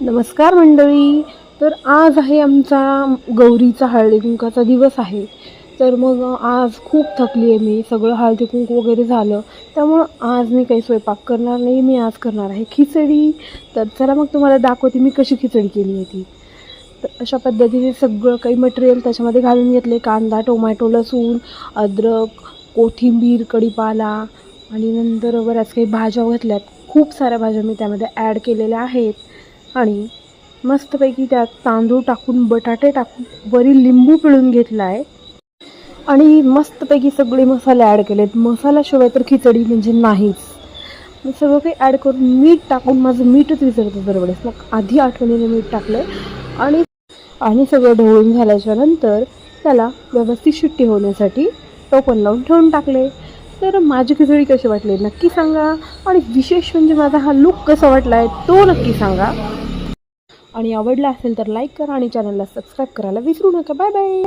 नमस्कार मंडळी. तर आज आहे आमचा गौरीचा हळदी कुंकाचा दिवस आहे. तर मग आज खूप थकली आहे मी. सगळं हळदी कुंकू वगैरे झालं. त्यामुळं आज मी काही स्वयंपाक करणार नाही. मी आज करणार आहे खिचडी. तर चला मग तुम्हाला दाखवते मी कशी खिचडी केली होती. तर अशा पद्धतीने सगळं काही मटेरियल त्याच्यामध्ये घालून घेतले. कांदा टोमॅटो लसूण अद्रक कोथिंबीर कढीपाला आणि नंतर बऱ्याच काही भाज्या घेतल्यात. खूप साऱ्या भाज्या मी त्यामध्ये ॲड केलेल्या आहेत. आणि मस्तपैकी त्यात तांदूळ टाकून बटाटे टाकून वरी लिंबू पिळून घेतला आहे आणि मस्तपैकी सगळे मसाले ॲड केलेत. मसाल्याशिवाय तर खिचडी म्हणजे नाहीच. मी सगळं काही ॲड करून मीठ टाकून माझं मीठच विसरतो दरवेळेस. मग आधी आठवणीने मीठ टाकलं आणि आणि सगळं ढवळून झाल्याच्यानंतर त्याला व्यवस्थित शिट्टी होण्यासाठी टोपण लावून ठेवून टाकले. तर माझी खिचडी कशी वाटली नक्की सांगा. आणि विशेष म्हणजे माझा हा लुक कसा वाटला आहे तो नक्की सांगा. आणि आवडला असेल तर लाईक करा आणि चॅनलला सबस्क्राईब करायला विसरू नका. Bye bye